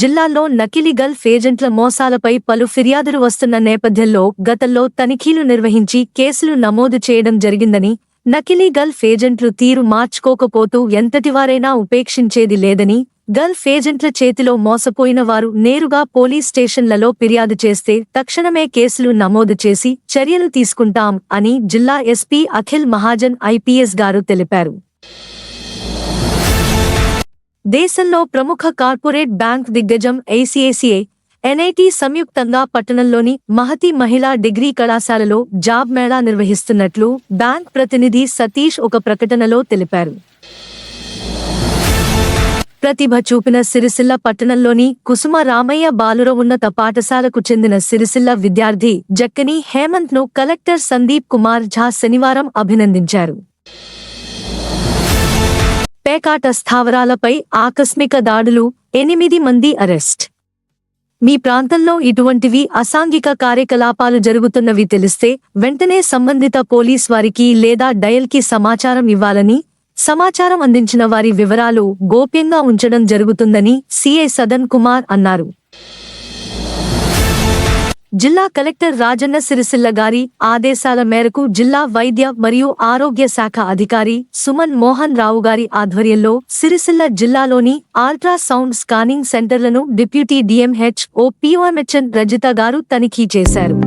జిల్లాలో నకిలీ గల్ఫ్ ఏజెంట్ల మోసాలపై పలు ఫిర్యాదులు వస్తున్న నేపథ్యంలో గతంలో తనిఖీలు నిర్వహించి కేసులు నమోదు చేయడం జరిగిందని నకిలీ గల్ఫ్ ఏజెంట్లు తీరు మార్చుకోకపోతూ ఎంతటివారైనా ఉపేక్షించేది లేదని గల్ఫ్ ఏజెంట్ల చేతిలో మోసపోయిన వారు నేరుగా పోలీస్ స్టేషన్లలో ఫిర్యాదు చేస్తే తక్షణమే కేసులు నమోదు చేసి చర్యలు తీసుకుంటాం అని జిల్లా ఎస్పీ అఖిల్ మహాజన్ ఐపీఎస్ గారు తెలిపారు. దేశంలో ప్రముఖ కార్పొరేట్ బ్యాంక్ దిగ్గజం ఐసిఐసిఐ ఎన్ఐటి సంయుక్తంగా పట్టణంలోని మహతి మహిళా డిగ్రీ కళాశాలలో జాబ్ మేళా నిర్వహిస్తున్నట్లు బ్యాంక్ ప్రతినిధి సతీష్ ఒక ప్రకటనలో తెలిపారు. ప్రతిభ చూపిన సిరిసిల్ల పట్టణంలోని కుసుమ రామయ్య బాలుర ఉన్నత పాఠశాలకు చెందిన సిరిసిల్ల విద్యార్థి జక్కని హేమంత్ను కలెక్టర్ సందీప్ కుమార్ ఝా శనివారం అభినందించారు. పేకాట స్థావరాలపై ఆకస్మిక దాడులు ఎనిమిది మంది అరెస్ట్. మీ ప్రాంతంలో ఇటువంటివి అసాంఘిక కార్యకలాపాలు జరుగుతున్నవి తెలిస్తే వెంటనే సంబంధిత పోలీస్ వారికి లేదా డయల్కి సమాచారం ఇవ్వాలని సమాచారం అందించిన వారి వివరాలు గోప్యంగా ఉంచడం జరుగుతుందని సిఐ సదన్ కుమార్ అన్నారు. జిల్లా కలెక్టర్ రాజన్న సిరిసిల్ల గారి ఆదేశాల మేరకు జిల్లా వైద్య మరియు ఆరోగ్య శాఖ అధికారి సుమన్ మోహన్ రావు గారి ఆధ్వర్యంలో సిరిసిల్ల జిల్లాలోని ultrasound scanning సెంటర్లను deputy DMH O POMHN Rajitha garu తనిఖీ చేశారు.